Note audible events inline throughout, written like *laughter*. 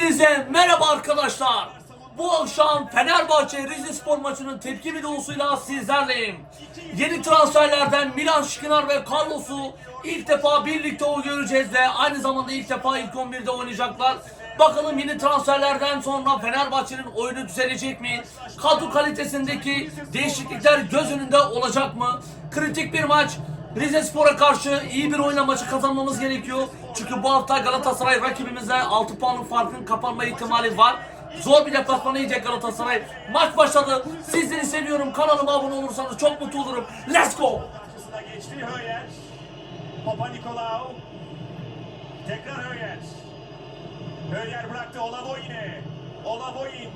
Hepinize merhaba arkadaşlar. Bu akşam Fenerbahçe Rizespor maçının tepki videosuyla sizlerleyim. Yeni transferlerden Milan Şikiner ve Carlos'u ilk defa birlikte o göreceğiz ve aynı zamanda ilk defa ilk 11'de oynayacaklar. Bakalım yeni transferlerden sonra Fenerbahçe'nin oyunu düzelecek mi? Kadro kalitesindeki değişiklikler göz önünde olacak mı? Kritik bir maç. Rizespor'a karşı iyi bir oyunla maçı kazanmamız gerekiyor. Çünkü bu hafta Galatasaray rakibimize 6 puanlık farkın kapanma ihtimali var. Zor bir deplasmana yiyecek Galatasaray. Maç başladı. Sizleri seviyorum. Kanalıma abone olursanız çok mutlu olurum. Let's go! Geçti Höyer. Papa Nikolaou. Tekrar Höyer. Höyer bıraktı Olavoyin'e. Olavoyin.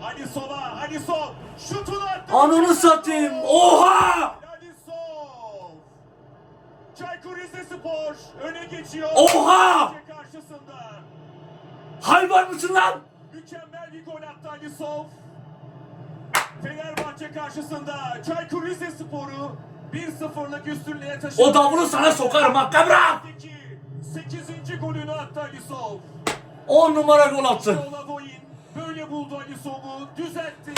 Hadi sola, hadi sol. Şutunu attı. Ananı satayım. Oha! Çaykur Rizespor öne geçiyor. Oha! Karşısında. Hayvan mısın lan? Mükemmel bir gol attı Ali. Fenerbahçe karşısında Çaykur Rizespor'u 1-0'lık üstünlüğe taşıdı. O davulu sana sokarım ha Kabra! 8. golünü attı Ali Sol. 10 numara gol attı. Böyle buldu Ali. *laughs* Düzeltti.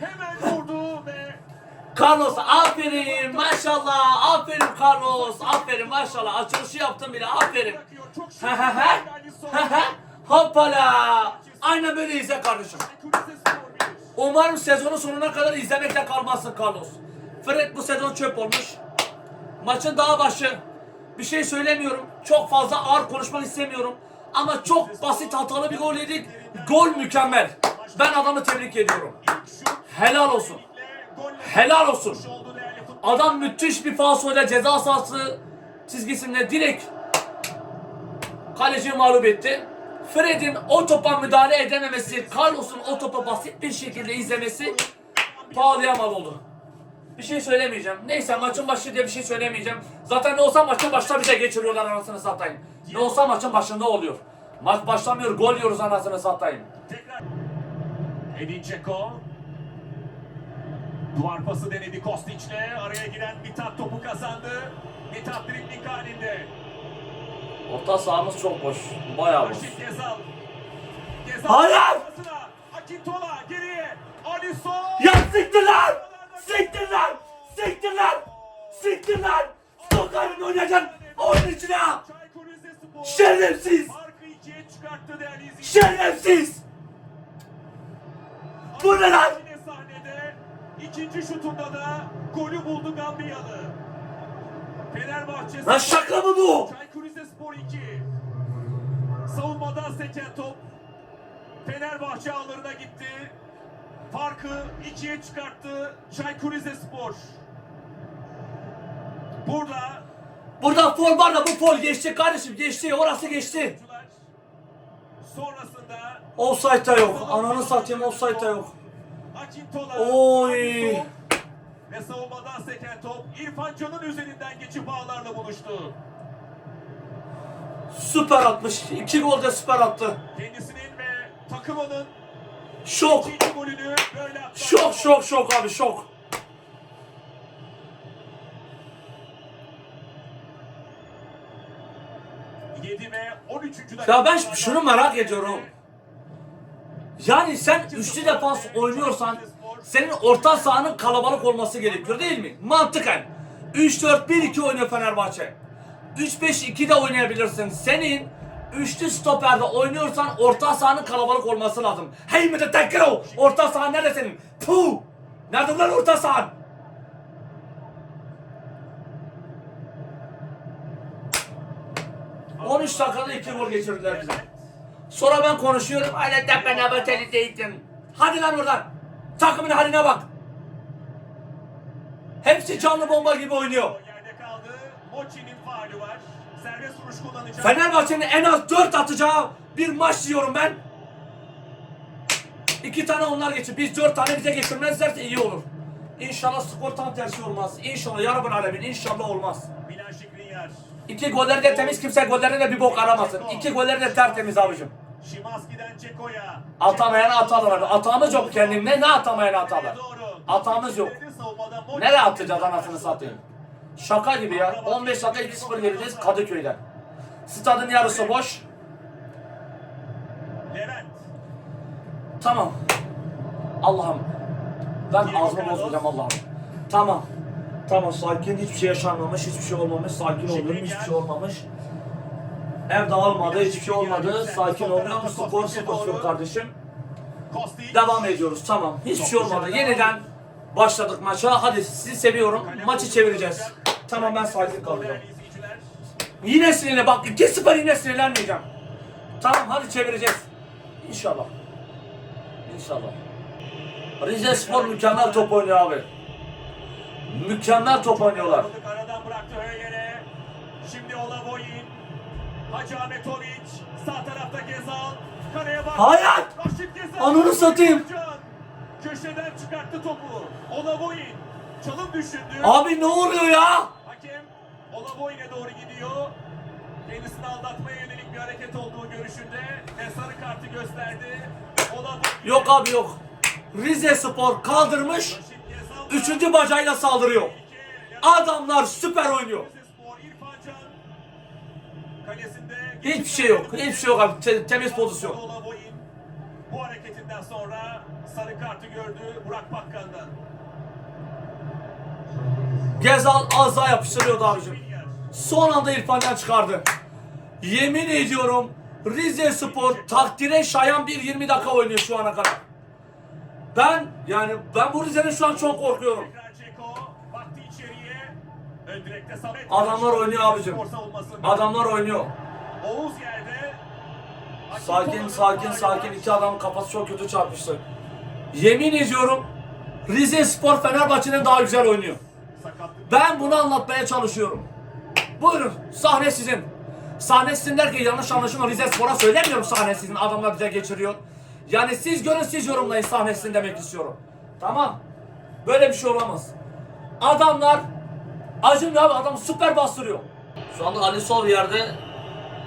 Hemen vurdu ve Carlos aferin maşallah aferin Carlos aferin maşallah açılışı yaptın bile aferin. He he he. He. Hoppala. Aynen böyle izle kardeşim. Çaykur Rizespor 1. Umarım sezonun sonuna kadar izlemekte kalmazsın Carlos. Fred bu sezon çöp olmuş. Maçın daha başı. Bir şey söylemiyorum. Çok fazla ağır konuşmak istemiyorum. Ama çok basit hatalı bir gol yedik. Gol mükemmel. Ben adamı tebrik ediyorum. Helal olsun. Helal olsun. Adam müthiş bir falsoyla ceza sahası çizgisinde direkt kaleciyi mağlup etti. Fred'in o topa müdahale edememesi, Carlos'un o topa basit bir şekilde izlemesi pahalıya mal oldu. Bir şey söylemeyeceğim. Neyse maçın başı diye bir şey söylemeyeceğim. Zaten ne olsa maçın başında bize geçiriyorlar anasını satayım. Ne olsa maçın başında oluyor. Maç başlamıyor, gol yiyoruz anasını satayım. Edin Dzeko. Duvar pası denedi Kostic'le. Araya giren Mithat topu kazandı. Mithat dribling halinde. Orta sahamız çok boş. Bayağı boş. Raşit Gezal. Gezal. Hayır! pasına. Akintola geriye. Ali Sol. Ya siktir lan! Siktir lan! Siktir lan! Siktir lan! Sokarım oynayacaksın oyun içine! Şerefsiz! Şerefsiz! Bu ne lan? İkinci şutunda da golü buldu Gambiyalı. Fenerbahçe Lan şaka mı bu? Çaykur Rizespor 2. Savunmadan seken top Fenerbahçe ağlarına gitti. Farkı ikiye çıkarttı Çaykur Rizespor. Burada Burada fol var da bu fol geçti kardeşim geçti orası geçti. sonrasında Offside da yok. Ananı satayım offside da yok. Oy. Ve savunmadan seken top İrfan Can'ın üzerinden geçip ağlarla buluştu. Süper atmış. İki gol de süper attı. Kendisinin ve takımının Şok. golünü böyle. Şok şok şok abi şok. Yedi ve 13. dakika. Ya ben şunu merak ediyorum. Yani sen üçlü defans oynuyorsan senin orta sahanın kalabalık olması gerekiyor değil mi? Mantıken. 3-4-1-2 oynuyor Fenerbahçe. 3-5-2 de oynayabilirsin. Senin üçlü stoperde oynuyorsan orta sahanın kalabalık olması lazım. Hey mi de tekrar Orta sahan nerede senin? Puh! Nerede lan orta sahan? Aldı. 13 dakikada 2 gol geçirdiler bize. Sonra ben konuşuyorum. Öyle tepe nöbeteli değildin. Hadi lan oradan. Takımın haline bak. Hepsi canlı bomba gibi oynuyor. Fenerbahçe'nin en az 4 atacağı bir maç diyorum ben. İki tane onlar geçir. Biz 4 tane bize geçirmezlerse iyi olur. İnşallah skor tam tersi olmaz. İnşallah ya Rabbin alemin. İnşallah olmaz. İki golleri de temiz kimse gollerine de bir bok aramasın. İki golleri de tertemiz abicim. Şimanski'den Ceko'ya. Atamayan atarlar. Atağımız yok kendimde. Ne atamayan atarlar? Doğru. Atamız yok. Nereye atacağız anasını satayım? Şaka gibi ya. 15 dakika 2-0 geleceğiz Kadıköy'den. Stadın yarısı boş. Levent. Tamam. Allah'ım. Ben Carlos. bozmayacağım Allah'ım. Tamam. Tamam sakin hiçbir şey yaşanmamış, hiçbir şey olmamış. Sakin oluyorum, hiçbir şey olmamış. Ev dağılmadı, hiçbir şey olmadı. Sakin ol. Ama skor sıfır kardeşim. Devam ediyoruz tamam. Hiçbir şey olmadı. Yeniden başladık maça. Hadi sizi seviyorum. Maçı çevireceğiz. Tamam ben sakin kalacağım. Yine sinirle bak 2-0 yine sinirlenmeyeceğim. Tamam hadi çevireceğiz. İnşallah. İnşallah. Rize Spor mükemmel top oynuyor abi. Mükemmel top oynuyorlar. Hacı Ahmetoviç. Sağ tarafta Gezal. Kaleye bak. Gezal. Ananı satayım. Köşeden çıkarttı topu. Olavoyin. Çalım düşündü. Abi ne oluyor ya? Hakem Olavoyin'e doğru gidiyor. Kendisini aldatmaya yönelik bir hareket olduğu görüşünde ve sarı kartı gösterdi. Olavoyin. Yok abi yok. Rize Spor kaldırmış. Üçüncü bacayla saldırıyor. Adamlar süper oynuyor. Hiçbir şey yok. Hiçbir şey yok abi. Te- temiz pozisyon. Bu hareketinden sonra sarı kartı gördü Burak Bakkan'dan. Gezal az daha yapıştırıyordu abicim. Son anda İrfan'dan çıkardı. Yemin ediyorum Rize Spor takdire şayan bir 20 dakika oynuyor şu ana kadar. Ben yani ben bu Rize'nin şu an çok korkuyorum. Adamlar oynuyor abicim. Adamlar oynuyor. Oğuz yerde. Sakin sakin sakin iki adamın kafası çok kötü çarpıştı. Yemin ediyorum Rize Spor Fenerbahçe'den daha güzel oynuyor. Ben bunu anlatmaya çalışıyorum. Buyurun sahne sizin. Sahne sizin derken yanlış anlaşılma Rize Spor'a söylemiyorum sahne sizin adamlar bize geçiriyor. Yani siz görün siz yorumlayın sahne sizin demek istiyorum. Tamam. Böyle bir şey olamaz. Adamlar acım ya adam süper bastırıyor. Şu anda Ali Sol yerde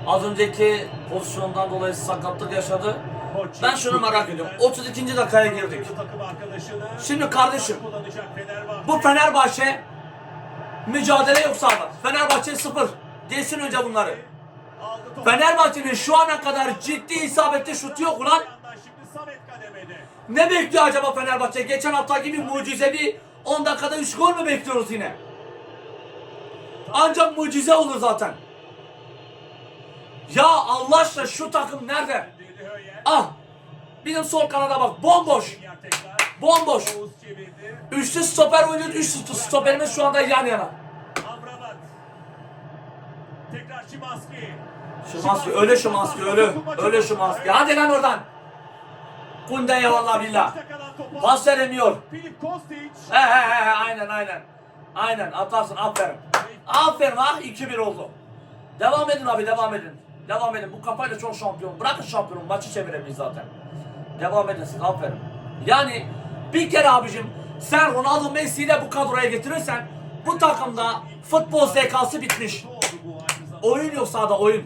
az önceki pozisyondan dolayı sakatlık yaşadı. Ben şunu merak ediyorum. 32. dakikaya girdik. Şimdi kardeşim. Bu Fenerbahçe mücadele yok sahada. Fenerbahçe sıfır. Geçsin önce bunları. Fenerbahçe'nin şu ana kadar ciddi isabetli şutu yok ulan. Ne bekliyor acaba Fenerbahçe? Geçen hafta gibi mucizevi 10 dakikada 3 gol mü bekliyoruz yine? Ancak mucize olur zaten. Ya Allah aşkına şu takım nerede? Ah! Bizim sol kanada bak bomboş. Bomboş. Üçlü stoper oynuyor. Üç stoperimiz şu anda yan yana. Amrabat. Tekrar Şimanski. Şimanski öyle Şimanski öyle. Öyle Şimanski. Hadi lan oradan. Kunde'ye vallahi billah. Pas veremiyor. He he he, aynen aynen. Aynen atarsın aferin. Aferin ha 2-1 oldu. Devam edin abi devam edin. Devam edin. Bu kafayla çok şampiyon. Bırakın şampiyonu maçı çeviremeyiz zaten. Devam edin siz aferin. Yani bir kere abicim sen Ronaldo Messi'yi de bu kadroya getirirsen bu takımda futbol zekası bitmiş. Oyun yok sahada oyun.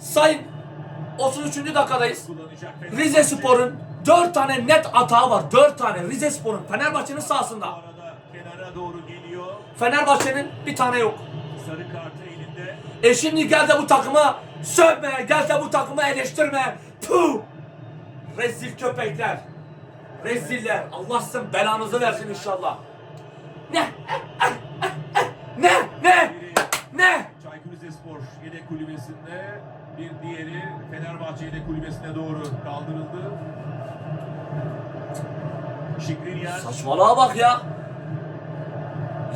Sayın 33. dakikadayız. Rize Spor'un 4 tane net atağı var. 4 tane Rize Spor'un Fenerbahçe'nin sahasında. Fenerbahçe'nin bir tane yok. Sarı kartı elinde. E şimdi gel de bu takımı sövme, gel de bu takımı eleştirme. Puh! Rezil köpekler. Reziller. Allah sizin belanızı versin inşallah. Ne? Ne? Ne? Ne? Çaykur Rizespor yedek kulübesinde bir diğeri Fenerbahçe yedek kulübesine doğru kaldırıldı. Şikrinyar Saçmalığa bak ya.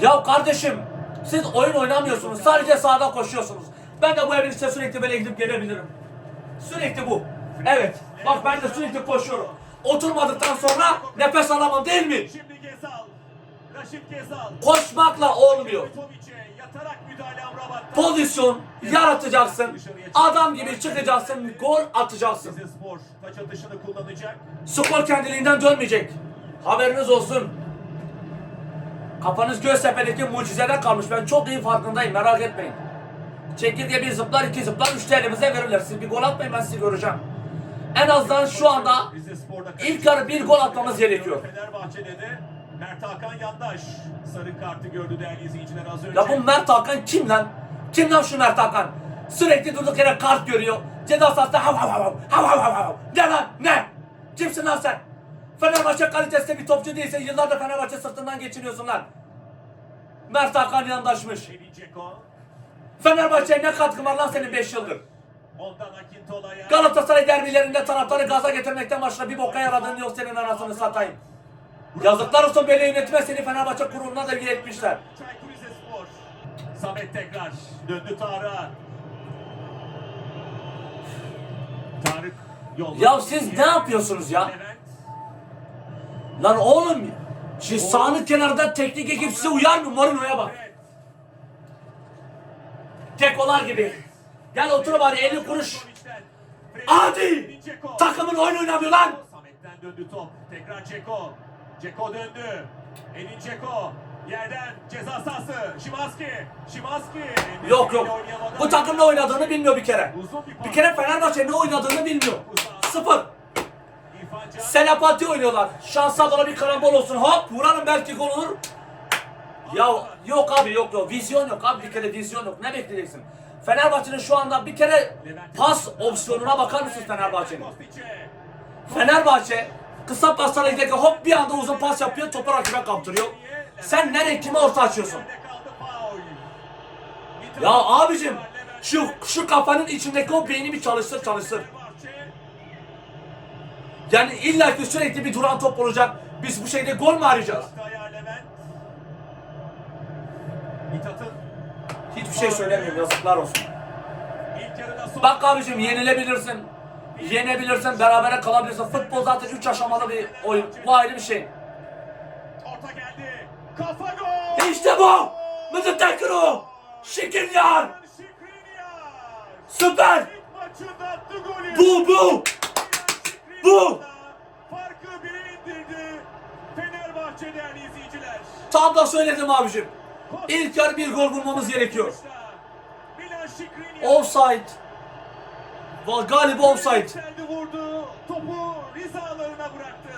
Ya kardeşim siz oyun oynamıyorsunuz. Sadece sahada koşuyorsunuz. Ben de bu evin içinde sürekli böyle gidip gelebilirim. Sürekli bu. Evet. Bak ben de sürekli koşuyorum. Oturmadıktan sonra nefes alamam değil mi? Şimdi Gezal. Raşit Gezal. Koşmakla olmuyor. Pozisyon yaratacaksın. Adam gibi çıkacaksın. Gol atacaksın. Skor kendiliğinden dönmeyecek. Haberiniz olsun. Kafanız Göztepe'deki mucizeden kalmış. Ben çok iyi farkındayım. Merak etmeyin. Çekirge bir zıplar, iki zıplar, üç de elimize verirler. Siz bir gol atmayın ben sizi göreceğim. En azından şu anda ilk yarı bir gol atmamız gerekiyor. Fenerbahçe'de de Mert Hakan Yandaş sarı kartı gördü değerli izleyiciler az önce. Ya bu Mert Hakan kim lan? Kim lan şu Mert Hakan? Sürekli durduk yere kart görüyor. Ceza sahasında hav hav hav hav hav hav hav. Fenerbahçe kalitesinde bir topçu değilse yıllardır Fenerbahçe sırtından geçiniyorsun lan. Mert Hakan yandaşmış. Fenerbahçe'ye ne katkı var lan senin 5 yıldır? Galatasaray derbilerinde taraftarı gaza getirmekten başka bir boka yaradığın yok senin anasını satayım. Yazıklar olsun böyle yönetime seni Fenerbahçe kuruluna da etmişler. Samet tekrar. Döndü Tarık'a. Tarık yolladı. Ya siz ne yapıyorsunuz ya? Lan oğlum siz sağını kenarda teknik ekip size uyar mı? Marino'ya bak. Evet. Kekolar gibi. Gel otur bari 50 kuruş. Dzeko. Takımın oyun oynamıyor lan. Samet'ten döndü top. Tekrar Ceko. Ceko döndü. Edin Ceko. Yerden ceza sahası. Şimanski. Şimanski. Yok yok. Bu takım ne oynadığını bilmiyor bir kere. Bir kere Fenerbahçe ne oynadığını bilmiyor. Sıfır. Selepati oynuyorlar. Şansa bana bir karambol olsun. Hop vuralım belki gol olur. Ya yok abi yok yok. Vizyon yok abi bir kere vizyon yok. Ne bekleyeceksin? Fenerbahçe'nin şu anda bir kere pas opsiyonuna bakar mısın Fenerbahçe'nin? Fenerbahçe kısa paslara giderken hop bir anda uzun pas yapıyor topu rakibe kaptırıyor. Sen nereye kime orta açıyorsun? Ya abicim şu şu kafanın içindeki o beyni bir çalıştır çalıştır. Yani illa ki sürekli bir duran top olacak. Biz bu şeyde gol mü arayacağız? Hiçbir şey söylemiyorum yazıklar olsun. Bak abicim yenilebilirsin. Yenebilirsin, berabere kalabilirsin. Futbol zaten 3 aşamalı bir oyun. Bu ayrı bir şey. Orta geldi. Kafa gol. İşte bu! Mızı Tekro! Şikiryan! Şikrinyar. Süper! Bu bu! Bu! Farkı bire indirdi. Fenerbahçe değerli izleyiciler. Tam da söyledim abicim. İlk yarı bir gol bulmamız gerekiyor. Offside. Galiba offside. Topu rizalarına bıraktı.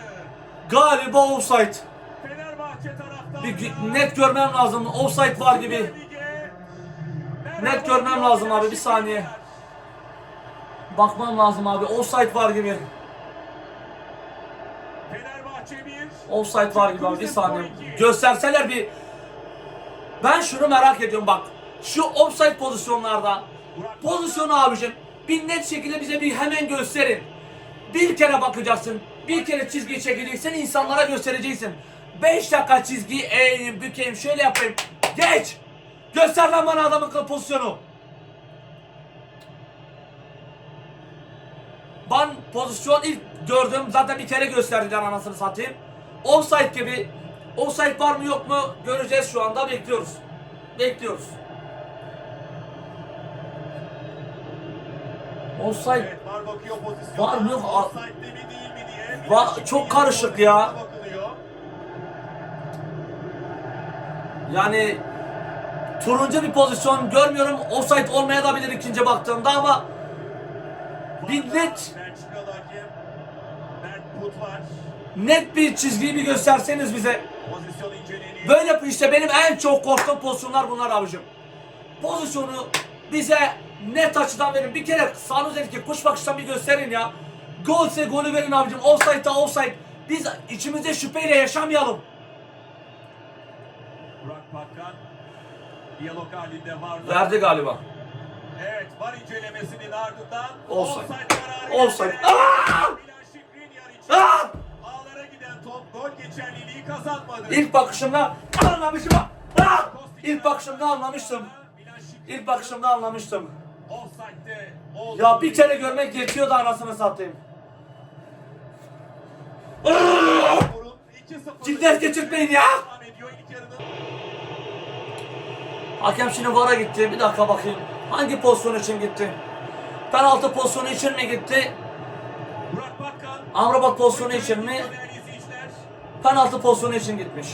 Galiba offside. Bir net görmem lazım. Offside var gibi. Net görmem lazım abi, bir saniye. Bakmam lazım abi. Offside var gibi. Offside var gibi abi. Bir saniye. Gösterseler bir. Ben şunu merak ediyorum bak. Şu offside pozisyonlarda pozisyonu abicim bir net şekilde bize bir hemen gösterin. Bir kere bakacaksın. Bir kere çizgiyi çekeceksin. insanlara göstereceksin. 5 dakika çizgiyi eğeyim, bükeyim, şöyle yapayım. Geç! Göster lan bana adamın pozisyonu. Ben pozisyon ilk gördüm zaten bir kere gösterdiler anasını satayım. Offside gibi. Offside var mı yok mu göreceğiz şu anda bekliyoruz. Bekliyoruz. Offside Evet, var bakıyor. Var mı yok? Offside'de mi değil mi diye. Şikrinyar çok karışık ya. yani turuncu bir pozisyon görmüyorum. Offside olmayabilir ikinci baktığımda ama bir net Mert Put var. Net bir çizgiyi bir gösterseniz bize. Böyle işte benim en çok korktuğum pozisyonlar bunlar abicim. Pozisyonu bize net açıdan verin. Bir kere sağ üzerindeki kuş bakıştan bir gösterin ya. Golse golü verin abicim. Offside da offside. Biz içimizde şüpheyle yaşamayalım. Burak Bakkan diyalog halinde var. Verdi galiba. Evet var incelemesinin ardından Offside. kararı Offside. geldi. Aa! Geçerliliği kazanmadı. İlk bakışımda anlamışım. Ah! İlk bakışımda anlamıştım. İlk bakışımda anlamıştım. Ya bir kere görmek yetiyordu anasını satayım. Vurun, 2-0. Cidden geçirtmeyin ya. Hakem şimdi VAR'a gitti. Bir dakika bakayım. Hangi pozisyon için gitti? Penaltı pozisyonu için mi gitti? Amrabat pozisyonu için mi? Penaltı pozisyonu için gitmiş.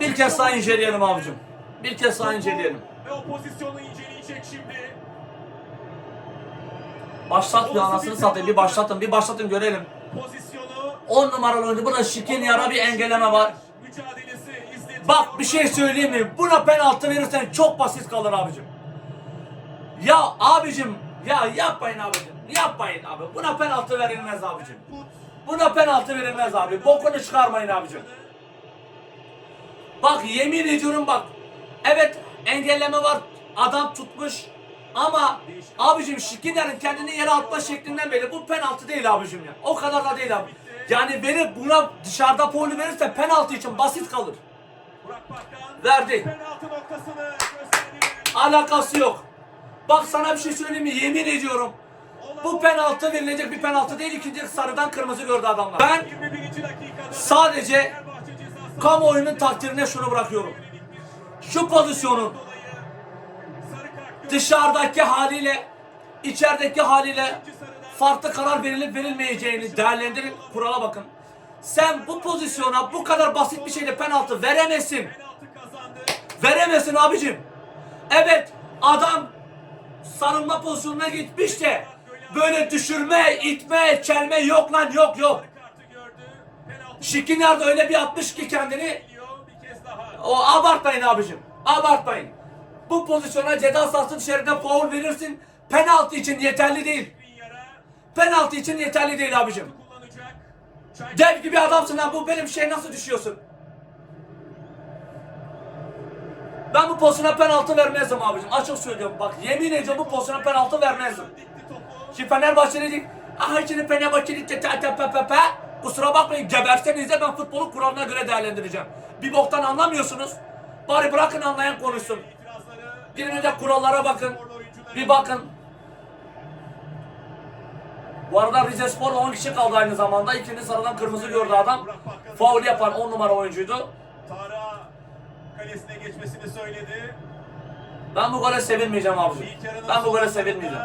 Bir kez daha inceleyelim abicim. Bir kez daha inceleyelim. Ve o pozisyonu inceleyecek şimdi. Başlat bir anasını satayım. Bir başlatın. Bir başlatın görelim. Pozisyonu 10 numaralı oyuncu. Burada şikin yara bir engelleme var. Bak bir şey söyleyeyim mi? Buna penaltı verirsen çok basit kalır abicim. Ya abicim ya yapmayın abicim. Yapmayın abi. Buna penaltı verilmez abicim. Buna penaltı verilmez abi. Bokunu çıkarmayın abicim. Bak yemin ediyorum bak. Evet engelleme var. Adam tutmuş. Ama abicim Şikiner'in kendini yere atma şeklinden belli. Bu penaltı değil abicim ya. O kadar da değil abi. Yani verip buna dışarıda poli verirse penaltı için basit kalır. Verdi. Alakası yok. Bak sana bir şey söyleyeyim mi? Yemin ediyorum. Bu penaltı verilecek bir penaltı değil. İkinci sarıdan kırmızı gördü adamlar. Ben 21. dakikada sadece kamuoyunun takdirine şunu bırakıyorum. Şu pozisyonun dışarıdaki haliyle içerideki haliyle farklı karar verilip verilmeyeceğini değerlendirin. Kurala bakın. Sen bu pozisyona bu kadar basit bir şeyle penaltı veremezsin. Veremezsin abicim. Evet adam sarılma pozisyonuna gitmiş de böyle düşürme, itme, çelme yok lan yok yok. Şikiner de öyle bir atmış ki kendini. O abartmayın abicim. Abartmayın. Bu pozisyona ceza sahası dışarıda faul verirsin. Penaltı için yeterli değil. Penaltı için yeterli değil abicim. Dev gibi adamsın lan bu benim şey nasıl düşüyorsun? Ben bu pozisyona penaltı vermezdim abicim. Açık söylüyorum bak yemin ediyorum bu pozisyona penaltı vermezdim. Şimdi Fenerbahçeli değil. Aha şimdi Fenerbahçeli te te te pe pe pe. Kusura bakmayın geberseniz de ben futbolu kuralına göre değerlendireceğim. Bir boktan anlamıyorsunuz. Bari bırakın anlayan konuşsun. İtirazları Bir önce kurallara bakın. Bir bakın. Bu arada Rize Spor'da 10 kişi kaldı aynı zamanda. İkinci sarıdan kırmızı gördü adam. Faul yapan 10 numara oyuncuydu. Tara kalesine geçmesini söyledi. Ben bu gole sevinmeyeceğim yarının Ben bu gole sevinmeyeceğim.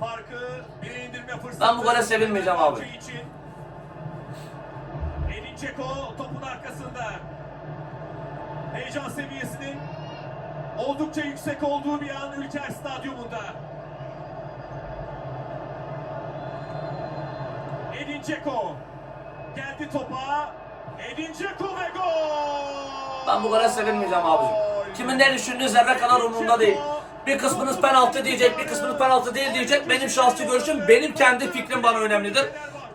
Farkı bire indirme fırsatı. Ben bu gole sevinmeyeceğim abi. Edin Dzeko topun arkasında. Heyecan seviyesinin oldukça yüksek olduğu bir an Ülker Stadyumunda. Edin Dzeko geldi topa. Edin Dzeko ve gol! Ben bu gole sevinmeyeceğim abicim. Kimin ne düşündüğü zerre kadar umurumda değil. Bir kısmınız penaltı diyecek, bir kısmınız penaltı değil diyecek. Benim şahsi görüşüm, benim kendi fikrim bana önemlidir.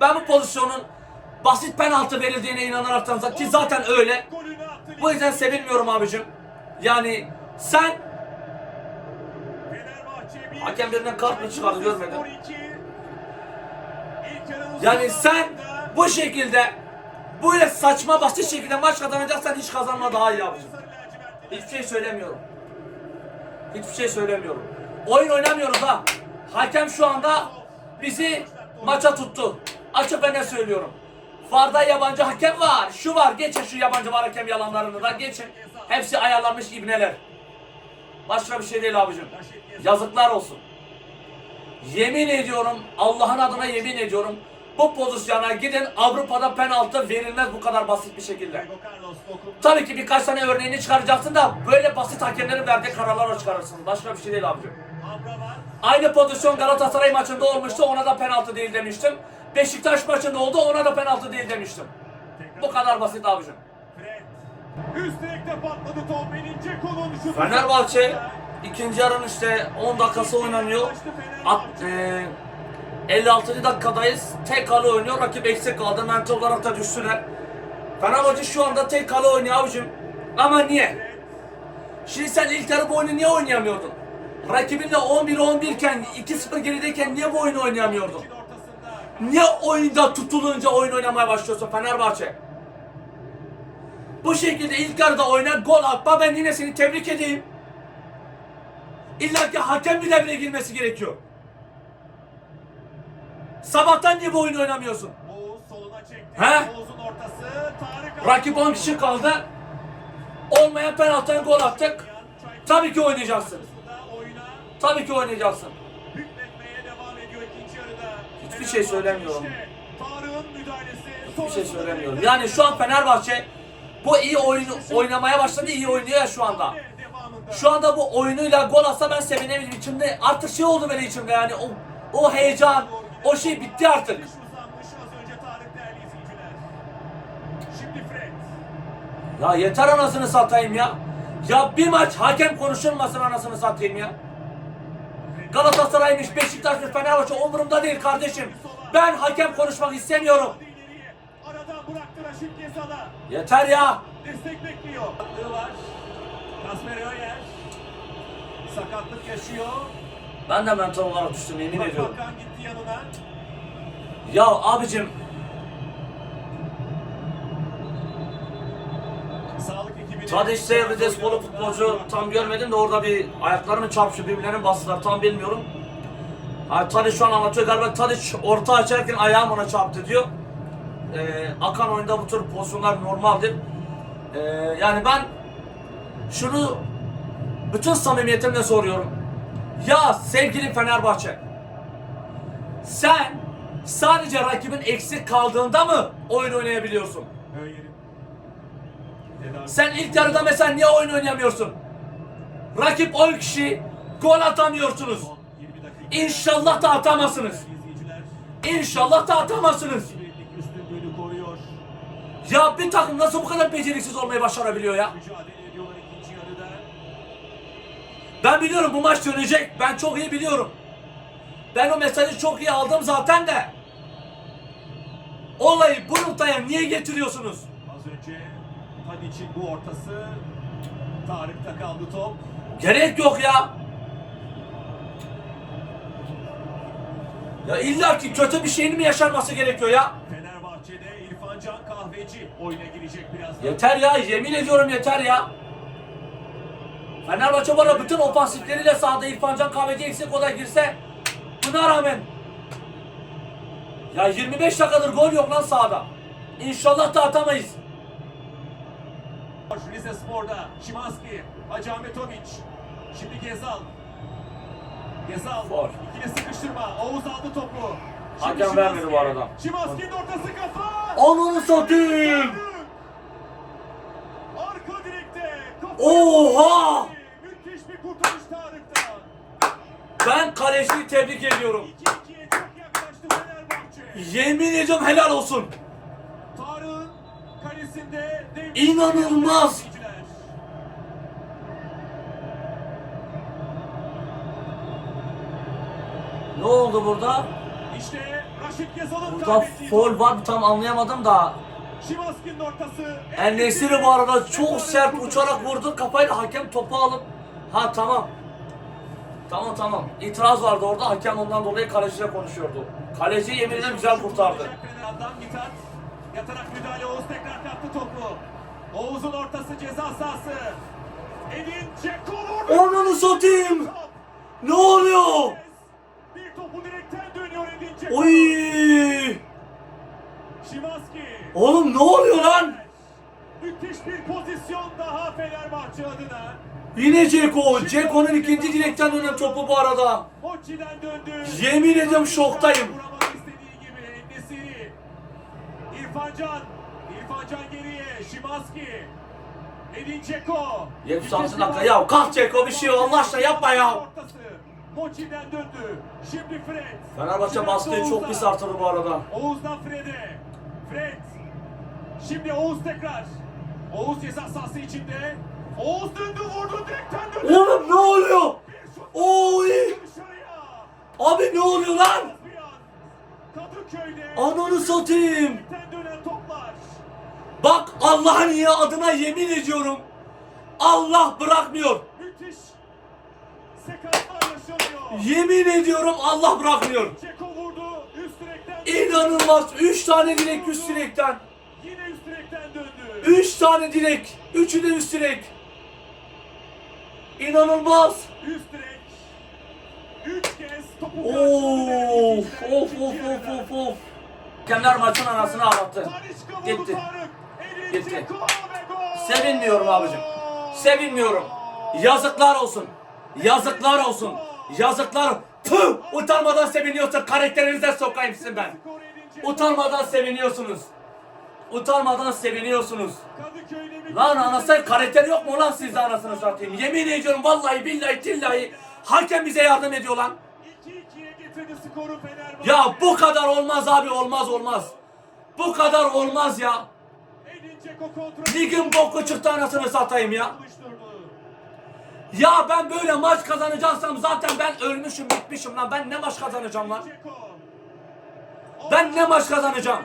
Ben bu pozisyonun basit penaltı verildiğine inanarak ki zaten öyle. Bu yüzden sevinmiyorum abicim. Yani sen Hakem birinden kart mı çıkardı görmedim. Yani sen bu şekilde böyle saçma basit şekilde maç kazanacaksan hiç kazanma daha iyi abicim. Hiçbir şey söylemiyorum. Hiçbir şey söylemiyorum. Oyun oynamıyoruz ha. Hakem şu anda bizi maça tuttu. Açık ben ne söylüyorum. Varda yabancı hakem var. Şu var. Geçin şu yabancı var hakem yalanlarını da geçin. Hepsi ayarlanmış ibneler. Başka bir şey değil abicim. Yazıklar olsun. Yemin ediyorum Allah'ın adına yemin ediyorum. Bu pozisyona gidin Avrupa'da penaltı verilmez bu kadar basit bir şekilde. Tabii ki birkaç tane örneğini çıkaracaksın da böyle basit hakemlerin verdiği kararlarla çıkarırsın. Başka bir şey değil abicim. Aynı pozisyon Galatasaray maçında olmuştu ona da penaltı değil demiştim. Beşiktaş maçında oldu ona da penaltı değil demiştim. Bu kadar basit abicim. Fenerbahçe ikinci yarının işte 10 dakikası oynanıyor. At, eee, 56. dakikadayız. Tek kale oynuyor. Rakip eksik kaldı. Mental olarak da düştüler. Fenerbahçe şu anda tek kale oynuyor abicim. Ama niye? Şimdi sen ilk yarı bu oyunu niye oynayamıyordun? Rakibinle 11-11 iken 2-0 gerideyken niye bu oyunu oynayamıyordun? Niye oyunda tutulunca oyun oynamaya başlıyorsun Fenerbahçe? Bu şekilde ilk yarıda oynar gol atma ben yine seni tebrik edeyim. İlla ki hakem bir devreye girmesi gerekiyor. Sabahtan niye bu oyunu oynamıyorsun? Oğuz soluna çekti. He? Oğuz'un ortası. Tarık Rakip 10 kişi kaldı. Olmayan penaltıdan gol attık. Tabii ki oynayacaksın. Tabii ki oynayacaksın. hükmetmeye devam ediyor ikinci yarıda. Hiçbir şey söylemiyorum. Tarık'ın müdahalesi. Bir şey söylemiyorum. Yani şu an Fenerbahçe bu iyi oyunu oynamaya başladı, iyi oynuyor ya şu anda. Şu anda bu oyunuyla gol atsa ben sevinebilirim içimde. Artık şey oldu böyle içimde yani o, o heyecan, o şey bitti artık. Ya yeter anasını satayım ya. Ya bir maç hakem konuşulmasın anasını satayım ya. Galatasaray'mış, Beşiktaş'mış, Fenerbahçe umurumda değil kardeşim. Ben hakem konuşmak istemiyorum. Yeter ya. destek bekliyor. Sakatlık yaşıyor. Ben de mental olarak düştüm yemin Bak ediyorum. Hakan gitti yanına. Ya abicim Sağlık ekibine. Rizesporlu futbolcu tam görmedim de orada bir ayaklarımı çarpışıyor birbirlerine bastılar tam bilmiyorum. Ha, Tadiç şu an anlatıyor galiba Tadiç orta açarken ayağım ona çarptı diyor. Ee, akan oyunda bu tür pozisyonlar normaldir. Ee, yani ben şunu bütün samimiyetimle soruyorum. Ya sevgili Fenerbahçe sen sadece rakibin eksik kaldığında mı oyun oynayabiliyorsun? Sen ilk yarıda mesela niye oyun oynayamıyorsun? Rakip 10 kişi gol atamıyorsunuz. Son 20 dakika. İnşallah da atamazsınız. İnşallah da atamazsınız. Ya bir takım nasıl bu kadar beceriksiz olmayı başarabiliyor ya? Ben biliyorum bu maç dönecek. Ben çok iyi biliyorum. Ben o mesajı çok iyi aldım zaten de. Olayı bu noktaya niye getiriyorsunuz? Az önce Tadic'in bu ortası. Tarık'ta kaldı top. Gerek yok ya. Ya illa ki kötü bir şeyin mi yaşanması gerekiyor ya? Fenerbahçe'de İrfan Can Kahveci oyuna girecek birazdan. Yeter ya, yemin ediyorum yeter ya. Fenerbahçe bana bütün ofansifleriyle sahada İrfan Can Kahveci eksik o da girse buna rağmen ya 25 dakikadır gol yok lan sahada. İnşallah da atamayız. Rize Spor'da Şimanski, Hacı Ahmetoviç. Şimdi Gezal. Gezal. Faul. İkili sıkıştırma. Oğuz aldı topu. Hakem Şimanski. vermedi bu arada. Şimanski'nin ortası kafa. Ananı satayım. Arka direkte. Oha! Ben kaleciyi tebrik ediyorum. 2-2'ye çok yaklaştı Fenerbahçe. Yemin ediyorum helal olsun. Tarık'ın kalesinde İnanılmaz. Ne oldu burada? İşte Raşit Gezal'ın Burada top. var mı tam anlayamadım da. Şimanski'nin ortası. El Nesiri bu arada çok sert uçarak vurdu kafayla hakem topu alıp ha tamam. Tamam tamam. İtiraz vardı orada hakem ondan dolayı kaleciyle konuşuyordu. Kaleci yemin ederim güzel kurtardı. Yatarak müdahale Oğuz tekrar kaptı topu. Oğuz'un ortası ceza sahası. Edin Dzeko vurdu. Ananı satayım. Ne oluyor? Bir topu direkten dönüyor Edin Dzeko. Oy! Şimanski. Oğlum ne oluyor lan? Müthiş bir pozisyon daha Fenerbahçe adına. Yine Ceko. Ceko'nun ikinci direkten dönen topu bu arada. Yemin ediyorum şoktayım. Vuramadı istediği gibi. Endesiri. İrfan Can. İrfan Can geriye. Şimanski. Edin Dzeko. 76 dakika. Ya kalk Ceko bir şey Allah aşkına yapma ya. Mochi'den döndü. Şimdi Fred. Fenerbahçe baskıyı çok pis artırdı bu arada. Oğuz'dan Fred'e. Fred. Şimdi Oğuz tekrar. Oğuz ceza sahası içinde. Oğuz döndü vurdu direkten döndü. Oğlum ne oluyor? Oy! Abi ne oluyor lan? Ananı satayım. Bak Allah'ın ya adına yemin ediyorum. Allah bırakmıyor. Müthiş. Yemin ediyorum Allah bırakmıyor. Vurdu. İnanılmaz. 3 tane direk üst direkten. Yine üst direkten döndü. 3 tane direk. Üçü de üst direk. İnanılmaz. Üst direk. Üç kez topu Of of of of of of. Hakemler maçın anasını ağlattı. Gitti. Gitti. Sevinmiyorum abicim. Sevinmiyorum. Yazıklar olsun. Yazıklar olsun. Yazıklar. Tüh! Utanmadan seviniyorsun. Karakterinize sokayım sizin ben. Utanmadan seviniyorsunuz. Utanmadan seviniyorsunuz. Lan anası karakter yok mu lan sizde anasını satayım. Yemin ediyorum vallahi billahi tillahi. Hakem bize yardım ediyor lan. 2-2'ye getirdi skoru Fenerbahçe. Ya bu kadar olmaz abi olmaz olmaz. Bu kadar olmaz ya. Ligin boku çıktı anasını satayım ya. Ya ben böyle maç kazanacaksam zaten ben ölmüşüm bitmişim lan. Ben ne maç kazanacağım lan? Ben ne maç kazanacağım?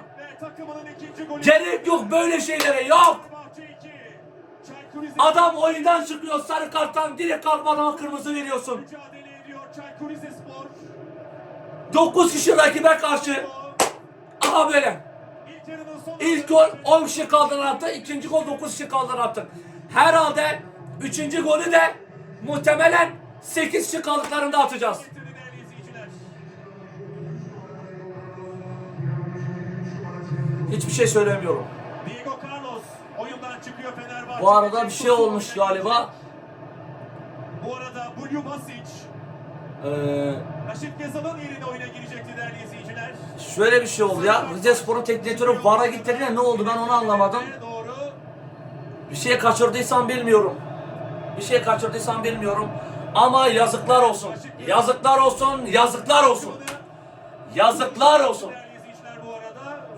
Gerek yok böyle şeylere yok. Fenerbahçe 2. Çaykur Rizespor Adam oyundan çıkıyor sarı karttan direkt kalkmadan kırmızı veriyorsun. mücadele ediyor. Çaykur Rizespor. 9 kişi rakibe karşı. Aha böyle. İlk gol 10 kişi kaldıran attı. ikinci gol 9 kişi kaldıran attı. Herhalde üçüncü golü de muhtemelen 8 kişi kaldıklarında atacağız. Hiçbir şey söylemiyorum. Diego Carlos oyundan çıkıyor Fenerbahçe. Bu arada bir şey olmuş galiba. Bu arada Bulju Basic, Ee, Raşit Gezal'ın yerine oyuna girecekti değerli izleyiciler. şöyle bir şey oldu ya. Rize Spor'un teknik direktörü VAR'a gittiğinde ne oldu ben onu anlamadım. Doğru. Bir şey kaçırdıysam bilmiyorum. Bir şey kaçırdıysam bilmiyorum. Ama yazıklar olsun. Yazıklar olsun. Yazıklar olsun. Yazıklar olsun. Bu arada.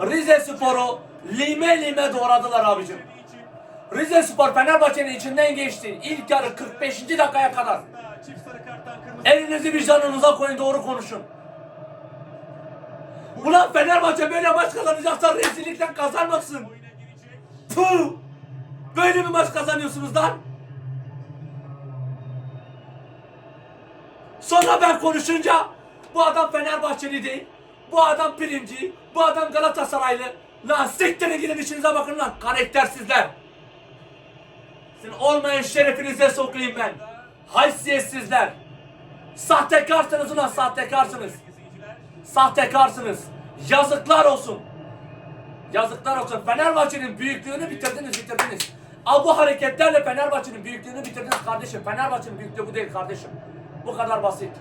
Rize Spor'u lime lime doğradılar abicim. Rize Spor Fenerbahçe'nin içinden geçti. İlk yarı 45. dakikaya kadar. Elinizi vicdanınıza koyun doğru konuşun. Ulan Fenerbahçe böyle maç kazanacaksa rezillikten kazanmasın. Puh! Böyle bir maç kazanıyorsunuz lan. Sonra ben konuşunca bu adam Fenerbahçeli değil. Bu adam primci. Bu adam Galatasaraylı. Lan siktirin gidin işinize bakın lan. Karaktersizler. Sizin olmayan şerefinize sokayım ben. Haysiyetsizler. Sahtekarsınız ulan sahtekarsınız. Sahtekarsınız. Yazıklar olsun. Yazıklar olsun. Fenerbahçe'nin büyüklüğünü bitirdiniz, bitirdiniz. Al bu hareketlerle Fenerbahçe'nin büyüklüğünü bitirdiniz kardeşim. Fenerbahçe'nin büyüklüğü bu değil kardeşim. Bu kadar basit.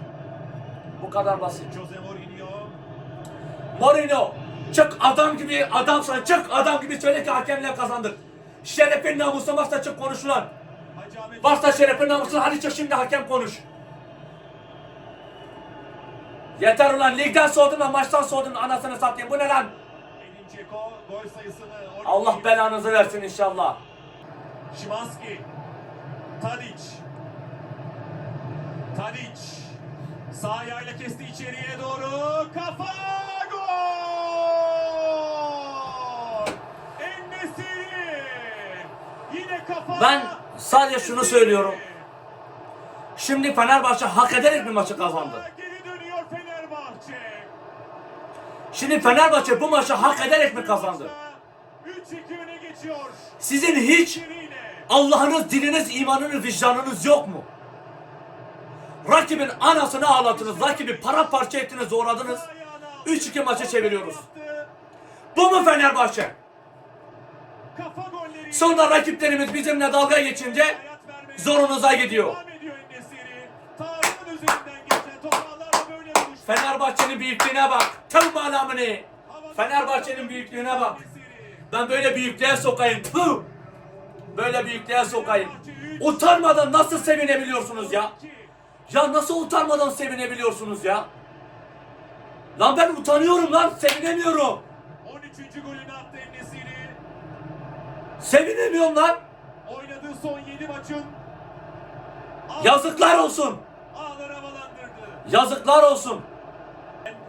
Bu kadar basit. Jose Mourinho. Mourinho, çık adam gibi adamsan çık adam gibi söyle ki hakemle kazandık. Şerefin namusun varsa çık konuş lan. Hacı Ahmet. Varsa şerefin namusun hadi çık şimdi hakem konuş. Yeter ulan ligden soğudun da maçtan soğudun anasını satayım bu ne lan? Edin Dzeko gol sayısını 12 Allah belanızı versin inşallah. Şimanski. Tadic. Tadic. Sağ ayağıyla kesti içeriye doğru. Kafa gol! En-Nesyri. Yine kafa. Ben sadece şunu söylüyorum. Şimdi Fenerbahçe hak ederek mi maçı kazandı? Geri dönüyor Fenerbahçe. Şimdi Fenerbahçe bu maçı hak ederek mi kazandı? 3-2 öne geçiyor. Sizin hiç. Allah'ınız, dininiz, imanınız, vicdanınız yok mu? Rakibin anasını ağlattınız, rakibi paramparça ettiniz, doğradınız. 3-2 maçı çeviriyoruz. Bu mu Fenerbahçe? Sonra rakiplerimiz bizimle dalga geçince zorunuza gidiyor. Fenerbahçe'nin büyüklüğüne bak. Tüm alamını. Fenerbahçe'nin büyüklüğüne bak. Ben böyle büyüklüğe sokayım. Tüh! Böyle büyüklüğe sokayım. Utanmadan nasıl sevinebiliyorsunuz ya? Ya nasıl utanmadan sevinebiliyorsunuz ya? Lan ben utanıyorum lan sevinemiyorum. 13. golünü attı En-Nesyri. Sevinemiyorum lan. Oynadığı son 7 maçın Yazıklar olsun. ağları havalandırdı. Yazıklar olsun.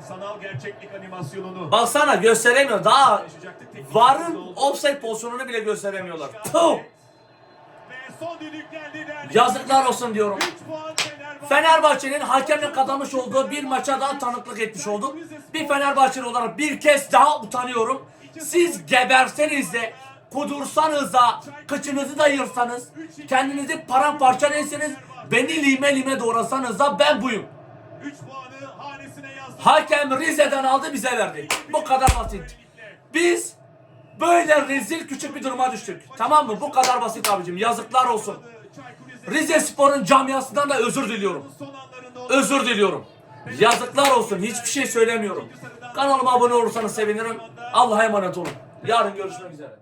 Sanal gerçeklik animasyonunu Baksana gösteremiyor. Daha paylaşacaktık. Teknik varın oldu. offside pozisyonunu bile gösteremiyorlar. Puh! Ve son düdük geldi değerli. Yazıklar olsun diyorum. 3 puan. Fenerbahçe'nin hakemle kazanmış olduğu bir maça daha tanıklık etmiş olduk. Bir Fenerbahçeli olarak bir kez daha utanıyorum. Siz geberseniz de, kudursanız da, kıçınızı da yırsanız, kendinizi paramparça etseniz, beni lime lime doğrasanız da ben buyum. 3 puanı hanesine yazdı. Hakem Rize'den aldı bize verdi. Bu kadar basit. Biz böyle rezil küçük bir duruma düştük. Tamam mı? Bu kadar basit abicim. Yazıklar olsun. Rize Spor'un camiasından da özür diliyorum. Özür diliyorum. Yazıklar olsun. Hiçbir şey söylemiyorum. Kanalıma abone olursanız sevinirim. Allah'a emanet olun. Yarın görüşmek üzere.